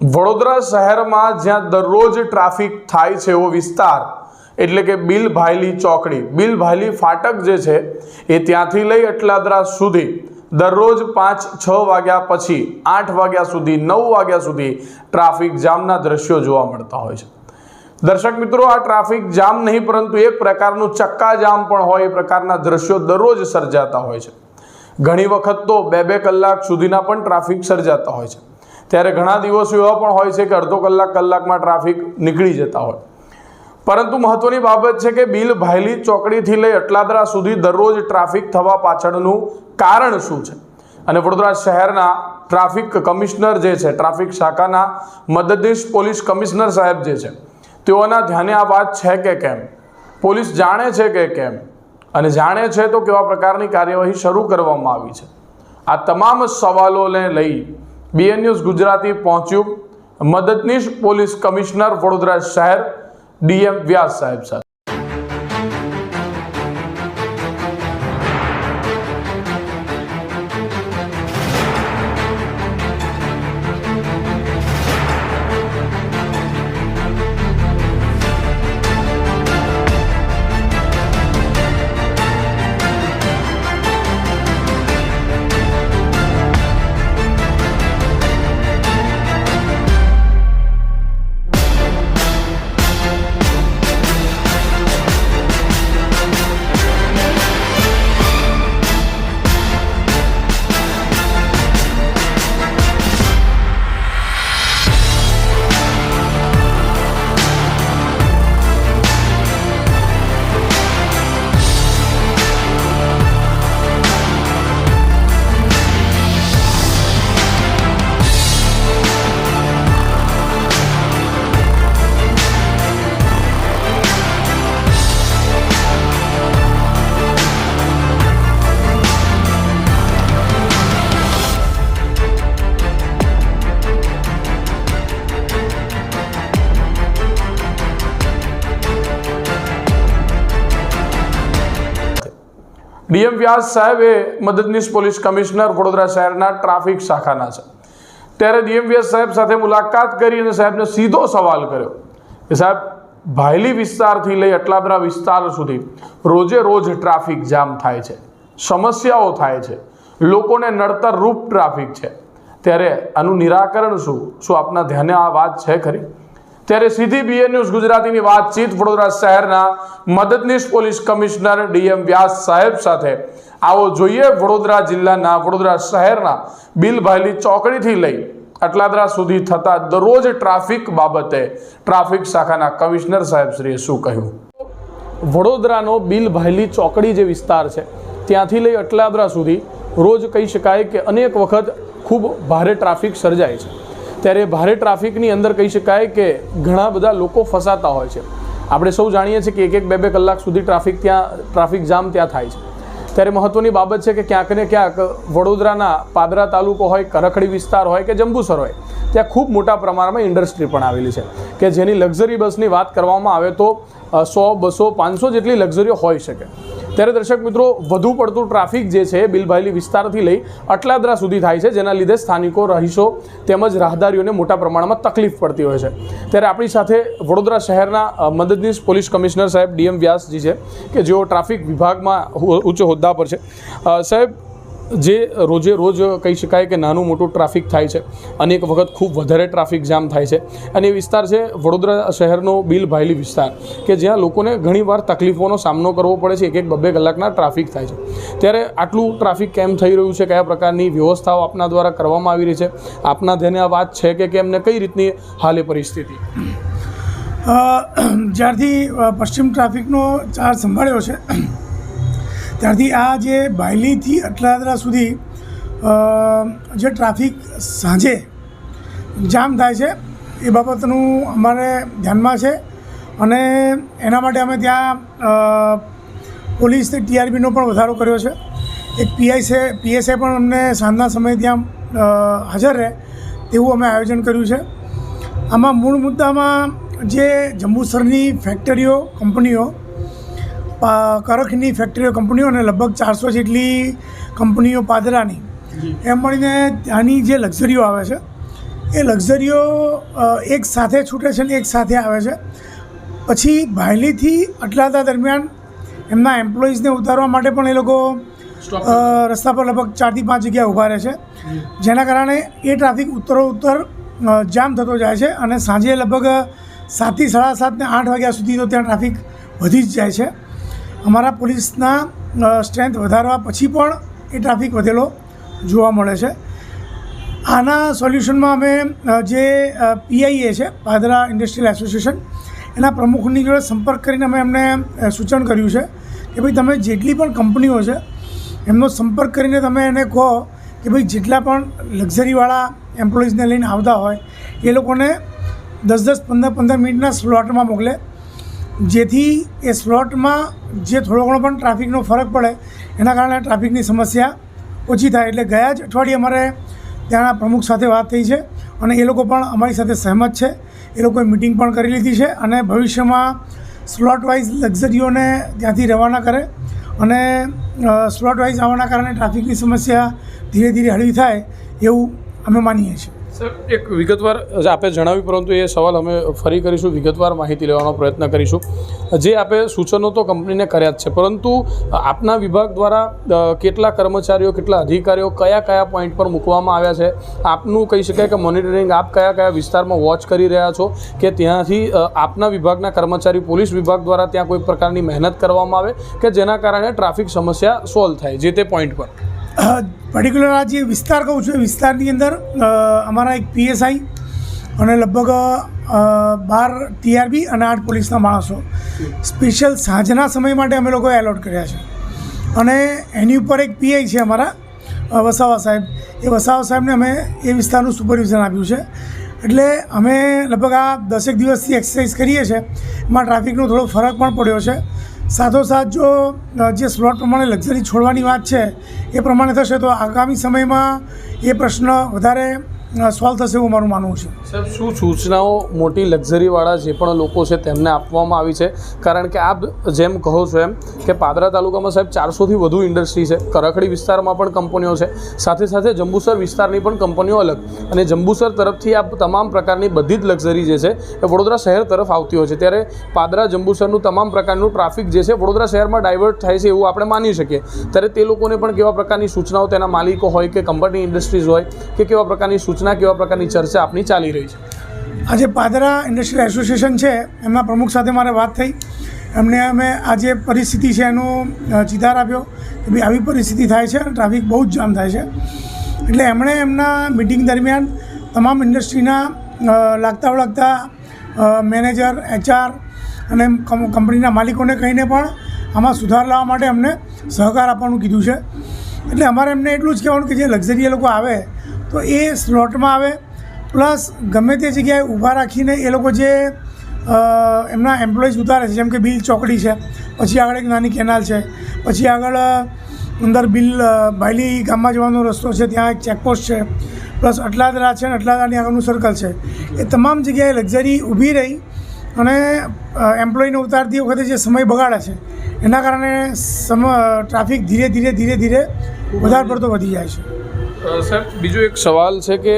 વડોદરા શહેરમાં જ્યાં દરરોજ ટ્રાફિક થાય છે એવો વિસ્તાર, એટલે કે બિલ ભાયલી ચોકડી. બિલ ભાયલી ફાટક જે છે, એ ત્યાંથી લઈ અટલાદરા સુધી દરરોજ પાંચ, છ વાગ્યા પછી, આઠ વાગ્યા સુધી, નવ વાગ્યા સુધી ટ્રાફિક જામના દ્રશ્યો જોવા મળતા હોય છે. દર્શક મિત્રો, આ ટ્રાફિક જામ નહીં, પરંતુ એક પ્રકારનું ચક્કા જામ પણ હોય, એ પ્રકારના દ્રશ્યો દરરોજ સર્જાતા હોય છે. ઘણી વખત તો બે બે કલાક સુધીના પણ ટ્રાફિક સર્જાતા હોય છે. ત્યારે ઘણા દિવસો એવા પણ હોય છે કે અડધો કલાક કલાકમાં ટ્રાફિક નીકળી જતા હોય. પરંતુ મહત્વની બાબત છે કે બિલ ભાયલી ચોકડીથી લઈ અટલાદરા સુધી દરરોજ ટ્રાફિક થવા પાછળનું કારણ શું છે? અને વડોદરા શહેરના ટ્રાફિક કમિશનર જે છે, ટ્રાફિક શાખાના મદદનીશ પોલીસ કમિશનર સાહેબ જે છે, તેઓના ધ્યાને આ વાત છે કે કેમ? પોલીસ જાણે છે કે કેમ? અને જાણે છે તો કેવા પ્રકારની કાર્યવાહી શરૂ કરવામાં આવી છે? આ તમામ સવાલોને લઈ બીએન ન્યૂઝ ગુજરાતી પહોંચ્યું. મદદનીશ પોલીસ કમિશનર વડોદરા શહેર ડીએમ વ્યાસ સાહેબ સાથે. ડીએમ વ્યાસ સાહેબ એ મદદનીશ પોલીસ કમિશનર વડોદરા શહેરના ટ્રાફિક શાખાના છે. ત્યારે ડીએમ વ્યાસ સાહેબ સાથે મુલાકાત કરી અને સાહેબને સીધો સવાલ કર્યો કે સાહેબ, ભાયલી વિસ્તારથી લઈ અટલાદરા વિસ્તાર સુધી રોજે રોજ ટ્રાફિક જામ થાય છે, સમસ્યાઓ થાય છે, લોકોને નડતર રૂપ ટ્રાફિક છે. ત્યારે આનું નિરાકરણ શું? શું આપના ધ્યાને આ વાત છે ખરી? ત્યારે સીધી બીએન ન્યૂઝ ગુજરાતીની વાતચીત વડોદરા શહેરના મદદનીશ પોલીસ કમિશનર ડીએમ વ્યાસ સાહેબ સાથે. આવો જોઈએ વડોદરા જિલ્લાના વડોદરા શહેરના બિલભાયલી ચોકડીથી લઈ અટલાદરા સુધી થતા દરરોજ ટ્રાફિક બાબતે ટ્રાફિક શાખાના કમિશનર સાહેબશ્રીએ શું કહ્યું? વડોદરાનો બિલભાયલી ચોકડી જે વિસ્તાર છે, ત્યાંથી લઈ અટલાદરા સુધી રોજ કહી શકાય કે અનેક વખત ખૂબ ભારે ટ્રાફિક સર્જાય છે. ત્યારે ભારે ટ્રાફિકની અંદર કહી શકાય કે ઘણા બધા લોકો ફસાતા હોય છે. આપણે સૌ જાણીએ છીએ કે એક એક બે બે કલાક સુધી ટ્રાફિક ત્યાં, ટ્રાફિક જામ ત્યાં થાય છે. ત્યારે મહત્ત્વની બાબત છે કે ક્યાંક ને ક્યાંક વડોદરાના પાદરા તાલુકો હોય, કરખડી વિસ્તાર હોય કે જંબુસર હોય ત્યાં ખૂબ મોટા પ્રમાણમાં ઇન્ડસ્ટ્રી પણ આવેલી છે. કે જેની લક્ઝરી બસની વાત કરવામાં આવે તો સો, બસો, પાંચસો જેટલી લક્ઝરીઓ હોઈ શકે. ત્યારે દર્શક મિત્રો, વધુ પડતું ટ્રાફિક જે છે, બિલભાયલી વિસ્તારથી લઈ અટલાદરા સુધી થાય છે, જેના લીધે સ્થાનિકો, રહીશો તેમજ રાહદારીઓને મોટા પ્રમાણમાં તકલીફ પડતી હોય છે. ત્યારે આપણી સાથે વડોદરા શહેરના મદદનીશ પોલીસ કમિશનર સાહેબ ડીએમ વ્યાસજી છે, કે જેઓ ટ્રાફિક વિભાગમાં ઉચ્ચ હોદ્દા પર છે. સાહેબ જે રોજે રોજ કહી શકાય કે નાનું મોટું ટ્રાફિક થાય છે અનેક વખત ખૂબ વધારે ટ્રાફિક જામ થાય છે. અને એ વિસ્તાર છે વડોદરા શહેરનો બિલ ભાયલી વિસ્તાર કે જ્યાં લોકોને ઘણીવાર તકલીફોનો સામનો કરવો પડે છે, એક એક બબે કલાકના ટ્રાફિક થાય છે. ત્યારે આટલું ટ્રાફિક કેમ થઈ રહ્યું છે, કયા પ્રકારની વ્યવસ્થાઓ આપના દ્વારા કરવામાં આવી રહી છે? આપના ધ્યાને આ વાત છે કે કેમ ને કઈ રીતની હાલ પરિસ્થિતિ? જ્યારથી પશ્ચિમ ટ્રાફિકનો ચાર્જ સંભાળ્યો છે ત્યારથી આ જે બાયલીથી અટલાદરા સુધી જે ટ્રાફિક સાંજે જામ થાય છે, એ બાબતનું અમારે ધ્યાનમાં છે અને એના માટે અમે ત્યાં પોલીસ ટીઆરબીનો પણ વધારો કર્યો છે. એક પીઆઈ છે પીએસઆઈ પણ અમને સાંજના સમયે ત્યાં હાજર રહે તેવું અમે આયોજન કર્યું છે. આમાં મૂળ મુદ્દામાં જે જંબુસરની ફેક્ટરીઓ, કંપનીઓ કરખની ફેક્ટરીઓ કંપનીઓ અને લગભગ ચારસો જેટલી કંપનીઓ પાદરાની. એમ મળીને ત્યાંની જે લક્ઝરીઓ આવે છે એ લક્ઝરીઓ એક સાથે છૂટે છે ને એક સાથે આવે છે. પછી ભાયલીથી અટલાતા દરમિયાન એમના એમ્પ્લોઈઝને ઉતારવા માટે પણ એ લોકો રસ્તા પર લગભગ ચારથી પાંચ જગ્યા ઊભા રહે છે. જેના કારણે એ ટ્રાફિક ઉત્તરો ઉત્તર જામ થતો જાય છે અને સાંજે લગભગ સાતથી સાડા સાત ને આઠ વાગ્યા સુધી તો ત્યાં ટ્રાફિક વધી જ જાય છે. અમારા પોલીસના સ્ટ્રેન્થ વધારવા પછી પણ એ ટ્રાફિક વધેલો જોવા મળે છે. આના સોલ્યુશનમાં અમે જે પીઆઈએ છે, પાદરા ઇન્ડસ્ટ્રીયલ એસોસિએશન, એના પ્રમુખની જોડે સંપર્ક કરીને અમે એમને સૂચન કર્યું છે કે ભાઈ તમે જેટલી પણ કંપનીઓ છે, એમનો સંપર્ક કરીને તમે એને કહો કે ભાઈ જેટલા પણ લક્ઝરીવાળા એમ્પ્લોઈઝને લઈને આવતા હોય, એ લોકોને દસ દસ, પંદર પંદર મિનિટના સ્લોટમાં મોકલે. જેથી એ સ્લોટમાં જે થોડો ઘણો પણ ટ્રાફિકનો ફરક પડે, એના કારણે ટ્રાફિકની સમસ્યા ઓછી થાય. એટલે ગયા જ અઠવાડિયે અમારે ત્યાંના પ્રમુખ સાથે વાત થઈ છે અને એ લોકો પણ અમારી સાથે સહેમત છે. એ લોકોએ મિટિંગ પણ કરી લીધી છે અને ભવિષ્યમાં સ્લોટ વાઇઝ લક્ઝરીઓને ત્યાંથી રવાના કરે અને સ્લોટ વાઇઝ આવવાના કારણે ટ્રાફિકની સમસ્યા ધીરે ધીરે હળવી થાય એવું અમે માનીએ છીએ. સર એક વિગતવાર આપે જણાવ્યું, પરંતુ એ સવાલ અમે ફરી કરીશું, વિગતવાર માહિતી લેવાનો પ્રયત્ન કરીશું. જે આપે સૂચનો તો કંપનીને કર્યા જ છે, પરંતુ આપના વિભાગ દ્વારા કેટલા કર્મચારીઓ, કેટલા અધિકારીઓ કયા કયા પોઈન્ટ પર મૂકવામાં આવ્યા છે? આપનું કહી શકાય કે મોનિટરિંગ આપ કયા કયા વિસ્તારમાં વોચ કરી રહ્યા છો? કે ત્યાંથી આપના વિભાગના કર્મચારી પોલીસ વિભાગ દ્વારા ત્યાં કોઈ પ્રકારની મહેનત કરવામાં આવે? કે જેના કારણે ટ્રાફિક સમસ્યા સોલ્વ થાય, જે તે પોઈન્ટ પર? પર્ટિક્યુલર આ જે વિસ્તાર કહું છું, એ વિસ્તારની અંદર અમારા એક પીએસઆઈ અને લગભગ બાર ટીઆરબી અને આઠ પોલીસના માણસો સ્પેશિયલ સાંજના સમય માટે અમે લોકોએ એલોટ કર્યા છે. અને એની ઉપર એક પીઆઈ છે અમારા વસાવા સાહેબ. એ વસાવા સાહેબને અમે એ વિસ્તારનું સુપરવિઝન આપ્યું છે. એટલે અમે લગભગ આ દસેક દિવસથી એક્સરસાઇઝ કરીએ છીએ. એમાં ટ્રાફિકનો થોડો ફરક પણ પડ્યો છે. સાથોસાથ જો જે સ્લોટ પ્રમાણે લક્ઝરી છોડવાની વાત છે, એ પ્રમાણે થશે તો આગામી સમયમાં એ પ્રશ્ન વધારે સોલ્વ થશે એવું મારું માનવું છે. સાહેબ, શું સૂચનાઓ મોટી લક્ઝરીવાળા જે પણ લોકો છે તેમને આપવામાં આવી છે? કારણ કે આપ જેમ કહો છો એમ કે પાદરા તાલુકામાં સાહેબ ચારસોથી વધુ ઇન્ડસ્ટ્રી છે, કરખડી વિસ્તારમાં પણ કંપનીઓ છે, સાથે સાથે જંબુસર વિસ્તારની પણ કંપનીઓ અલગ. અને જંબુસર તરફથી આ તમામ પ્રકારની બધી જ લક્ઝરી જે છે એ વડોદરા શહેર તરફ આવતી હોય છે. ત્યારે પાદરા જંબુસરનું તમામ પ્રકારનું ટ્રાફિક જે છે વડોદરા શહેરમાં ડાયવર્ટ થાય છે એવું આપણે માની શકીએ. ત્યારે તે લોકોને પણ કેવા પ્રકારની સૂચનાઓ તેના માલિકો હોય કે કંપની ઇન્ડસ્ટ્રીઝ હોય કે કેવા પ્રકારની સૂચના કેવા પ્રકારની ચર્ચા આપની ચાલી રહી છે? આજે પાદરા ઇન્ડસ્ટ્રીયલ એસોસિએશન છે, એમના પ્રમુખ સાથે મારે વાત થઈ. એમને અમે આ જે પરિસ્થિતિ છે એનો ચિતાર આપ્યો કે ભાઈ આવી પરિસ્થિતિ થાય છે ટ્રાફિક બહુ જ જામ થાય છે. એટલે એમણે એમના મિટિંગ દરમિયાન તમામ ઇન્ડસ્ટ્રીના લાગતા વળગતા મેનેજર, એચઆર અને કંપનીના માલિકોને કહીને પણ આમાં સુધાર લાવવા માટે અમને સહકાર આપવાનું કીધું છે. એટલે અમારે એમને એટલું જ કહેવાનું કે જે લક્ઝરી લોકો આવે તો એ સ્લોટમાં આવે. પ્લસ ગમે તે જગ્યાએ ઊભા રાખીને એ લોકો જે એમના એમ્પ્લોઈઝ ઉતારે છે, જેમ કે બિલ ચોકડી છે, પછી આગળ એક નાની કેનાલ છે, પછી આગળ અંદર બિલ ભાયલી ગામમાં જવાનો રસ્તો છે, ત્યાં એક ચેકપોસ્ટ છે, પ્લસ અટલાદરા છે અને અટલાદરાની આગળનું સર્કલ છે. એ તમામ જગ્યાએ લક્ઝરી ઊભી રહી અને એમ્પ્લોયને ઉતારતી વખતે જે સમય બગાડે છે, એના કારણે સમ ટ્રાફિક ધીરે ધીરે ધીરે ધીરે વધારે પડતો વધી જાય છે. સાહેબ, બીજો એક સવાલ છે કે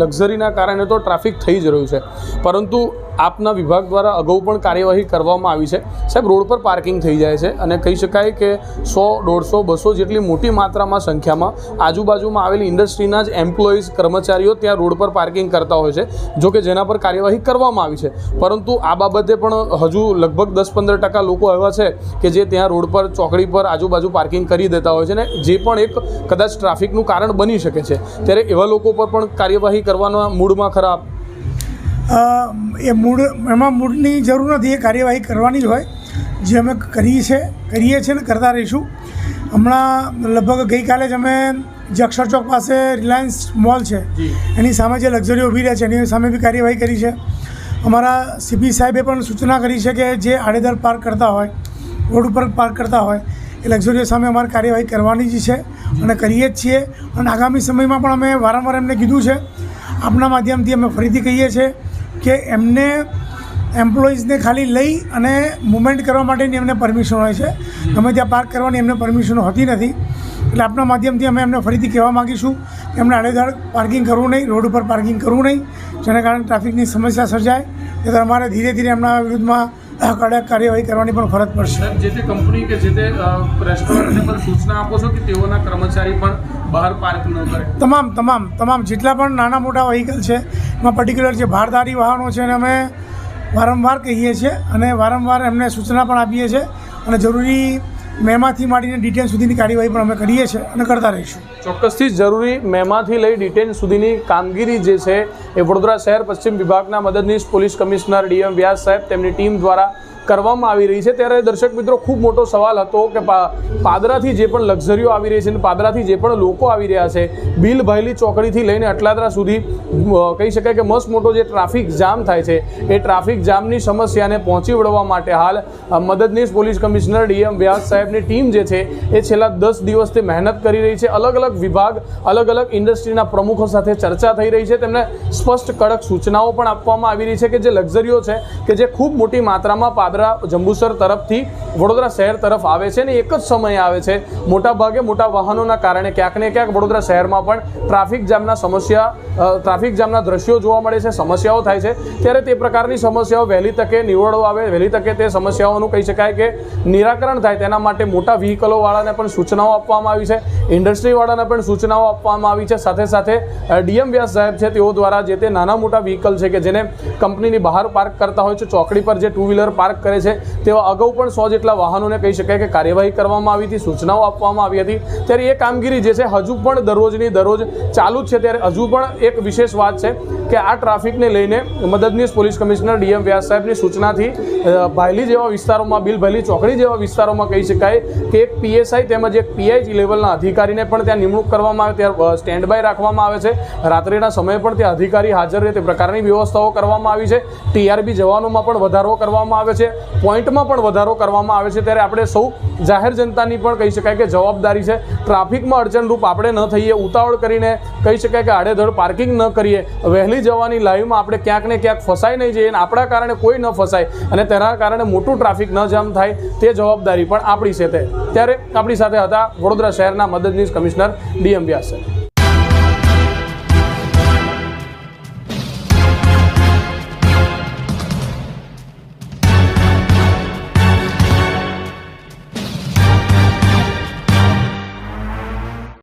લક્ઝરીના કારણે તો ટ્રાફિક થઈ જ રહ્યું છે. પરંતુ આપના વિભાગ દ્વારા અગાઉ પણ કાર્યવાહી કરવામાં આવી છે. સાહેબ, રોડ પર પાર્કિંગ થઈ જાય છે અને કહી શકાય કે સો, દોઢસો, બસો જેટલી મોટી માત્રામાં સંખ્યામાં આજુબાજુમાં આવેલી ઇન્ડસ્ટ્રીના જ એમ્પ્લોઈઝ કર્મચારીઓ ત્યાં રોડ પર પાર્કિંગ કરતા હોય છે, જો કે જેના પર કાર્યવાહી કરવામાં આવી છે. પરંતુ આ બાબતે પણ હજુ લગભગ દસ પંદર ટકા લોકો એવા છે કે જે ત્યાં રોડ પર, ચોકડી પર આજુબાજુ પાર્કિંગ કરી દેતા હોય છે ને જે પણ એક કદાચ ટ્રાફિકનું કારણ બની શકે છે. ત્યારે એવા લોકો પર પણ કાર્યવાહી કરવાના મૂડમાં ખરાબ એ મૂળ એમાં મૂળની જરૂર નથી એ કાર્યવાહી કરવાની જ હોય. જે અમે કરીએ છે કરીએ છીએ ને કરતા રહીશું. હમણાં લગભગ ગઈકાલે જ અમે જે અક્ષર ચોક પાસે રિલાયન્સ મોલ છે એની સામે જે લક્ઝરી ઊભી રહે છે એની સામે બી કાર્યવાહી કરી છે. અમારા સીપી સાહેબે પણ સૂચના કરી છે કે જે આડેધર પાર્ક કરતા હોય રોડ ઉપર પાર્ક કરતા હોય એ લક્ઝરીઓ સામે અમારે કાર્યવાહી કરવાની જ છે અને કરીએ જ છીએ. અને આગામી સમયમાં પણ અમે વારંવાર એમને કીધું છે. આપના માધ્યમથી અમે ફરીથી કહીએ છીએ કે એમને એમ્પ્લોઈઝને ખાલી લઈ અને મુવમેન્ટ કરવા માટેની એમને પરમિશન હોય છે. ગમે ત્યાં પાર્ક કરવાની એમને પરમિશન હોતી નથી. એટલે આપના માધ્યમથી અમે એમને ફરીથી કહેવા માગીશું કે એમને આડેધાડ પાર્કિંગ કરવું નહીં, રોડ ઉપર પાર્કિંગ કરવું નહીં, જેના કારણે ટ્રાફિકની સમસ્યા સર્જાય. એટલે અમારે ધીરે ધીરે એમના વિરુદ્ધમાં કડક કાર્યવાહી કરવાની પણ ફરજ પડશે. જે તે કંપની કે જે તે રેસ્ટોરન્ટને પણ સૂચના આપો છો કે તેઓના કર્મચારી પણ બહાર પાર્ક ન કરે? તમામ તમામ તમામ જેટલા પણ નાના મોટા વ્હીકલ છે એમાં પર્ટિક્યુલર જે ભારદારી વાહનો છે એને અમે વારંવાર કહીએ છીએ અને વારંવાર એમને સૂચના પણ આપીએ છીએ. અને જરૂરી મેમાંથી માંડીને ડિટેલ સુધીની કાર્યવાહી પણ અમે કરીએ છીએ અને કરતા રહીશું. ચોક્કસથી જરૂરી મેમાંથી લઈ ડિટેન સુધીની કામગીરી જે છે એ વડોદરા શહેર પશ્ચિમ વિભાગના મદદનીશ પોલીસ કમિશનર ડીએમ વ્યાસ સાહેબ તેમની ટીમ દ્વારા કરવામાં આવી રહી છે. ત્યારે દર્શક મિત્રો, ખૂબ મોટો સવાલ હતો કે પાદરાથી જે પણ લક્ઝરીઓ આવી રહી છે અને પાદરાથી જે પણ લોકો આવી રહ્યા છે, બિલ ભાયલી ચોકડીથી લઈને અટલાદરા સુધી કહી શકાય કે મસ્ત મોટો જે ટ્રાફિક જામ થાય છે, એ ટ્રાફિક જામની સમસ્યાને પહોંચી વળવા માટે હાલ મદદનીશ પોલીસ કમિશનર ડીએમ વ્યાસ સાહેબની ટીમ જે છે, એ છેલ્લા દસ દિવસથી મહેનત કરી રહી છે. અલગ અલગ વિભાગ, અલગ અલગ ઇન્ડસ્ટ્રીના પ્રમુખો સાથે ચર્ચા થઈ રહી છે. તેમને સ્પષ્ટ કડક સૂચનાઓ પણ આપવામાં આવી રહી છે કે જે લક્ઝરીઓ છે, કે જે ખૂબ મોટી માત્રામાં પાદરા જંબુસર તરફથી વડોદરા શહેર તરફ આવે છે અને એક જ સમયે આવે છે. મોટા ભાગે મોટા વાહનોના કારણે ક્યાંક ને ક્યાંક વડોદરા શહેરમાં પણ ટ્રાફિક જામના સમસ્યા ટ્રાફિક જામના દ્રશ્યો જોવા મળે છે, સમસ્યાઓ થાય છે. ત્યારે તે પ્રકારની સમસ્યાઓ વહેલી તકે નિવડવા આવે, વહેલી તકે તે સમસ્યાઓનું કહી શકાય કે નિરાકરણ થાય. તેના માટે મોટા વ્હીકલોવાળાને પણ સૂચનાઓ આપવામાં આવી છે. ઇન્ડસ્ટ્રીવાળાને પણ સૂચનાઓ આપવામાં આવી છે. સાથે સાથે ડીએમ વ્યાસ સાહેબ છે તેઓ દ્વારા જે તે નાના મોટા વ્હીકલ છે કે જેને કંપનીની બહાર પાર્ક કરતા હોય છે, ચોકડી પર જે ટુ વ્હીલર પાર્ક કરે છે. તેવા અગાઉ પણ સો જેટલા વાહનોને કહી શકાય કે કાર્યવાહી કરવામાં આવી હતી, સૂચનાઓ આપવામાં આવી હતી. ત્યારે એ કામગીરી જે છે, હજુ પણ દરરોજની દરરોજ ચાલુ જ છે. ત્યારે હજુ પણ એક વિશેષ વાત છે કે આ ટ્રાફિકને લઈને મદદનીશ પોલીસ કમિશનર ડીએમ વ્યાસ સાહેબની સૂચનાથી ભાયલી જેવા વિસ્તારોમાં, બિલ ભાયલી ચોકડી જેવા વિસ્તારોમાં કહી શકાય કે એક પીએસઆઈ તેમજ એક પીઆઈ લેવલના અધિકારીને પણ ત્યાં નિમણૂક કરવામાં આવે, ત્યાં સ્ટેન્ડ બાય રાખવામાં આવે છે. રાત્રિના સમયે પણ ત્યાં અધિકારી હાજર રહે તે પ્રકારની વ્યવસ્થાઓ કરવામાં આવી છે. ટીઆરબી જવાનોમાં પણ વધારો કરવામાં આવે છે. પોઈન્ટમાં પણ વધારો કરવામાં આવે છે. ત્યારે આપણે સૌ જાહેર જનતાની પણ કહી શકાય કે જવાબદારી છે. ટ્રાફિકમાં અડચણરૂપ આપણે ન થઈએ. ઉતાવળ કરીને કહી શકાય કે આડેધડ પાર્કિંગ ન કરીએ. વહેલી જવાની લાઈવમાં આપણે ક્યાંક ને ક્યાંક ફસાઈ નહીં જઈએ અને આપણા કારણે કોઈ ન ફસાય અને તેના કારણે મોટું ટ્રાફિક ન જામ થાય તે જવાબદારી પણ આપણી છે તે. ત્યારે આપણી સાથે હતા વડોદરા શહેરના મદદનીશ કમિશનર ડીએમ વ્યાસ.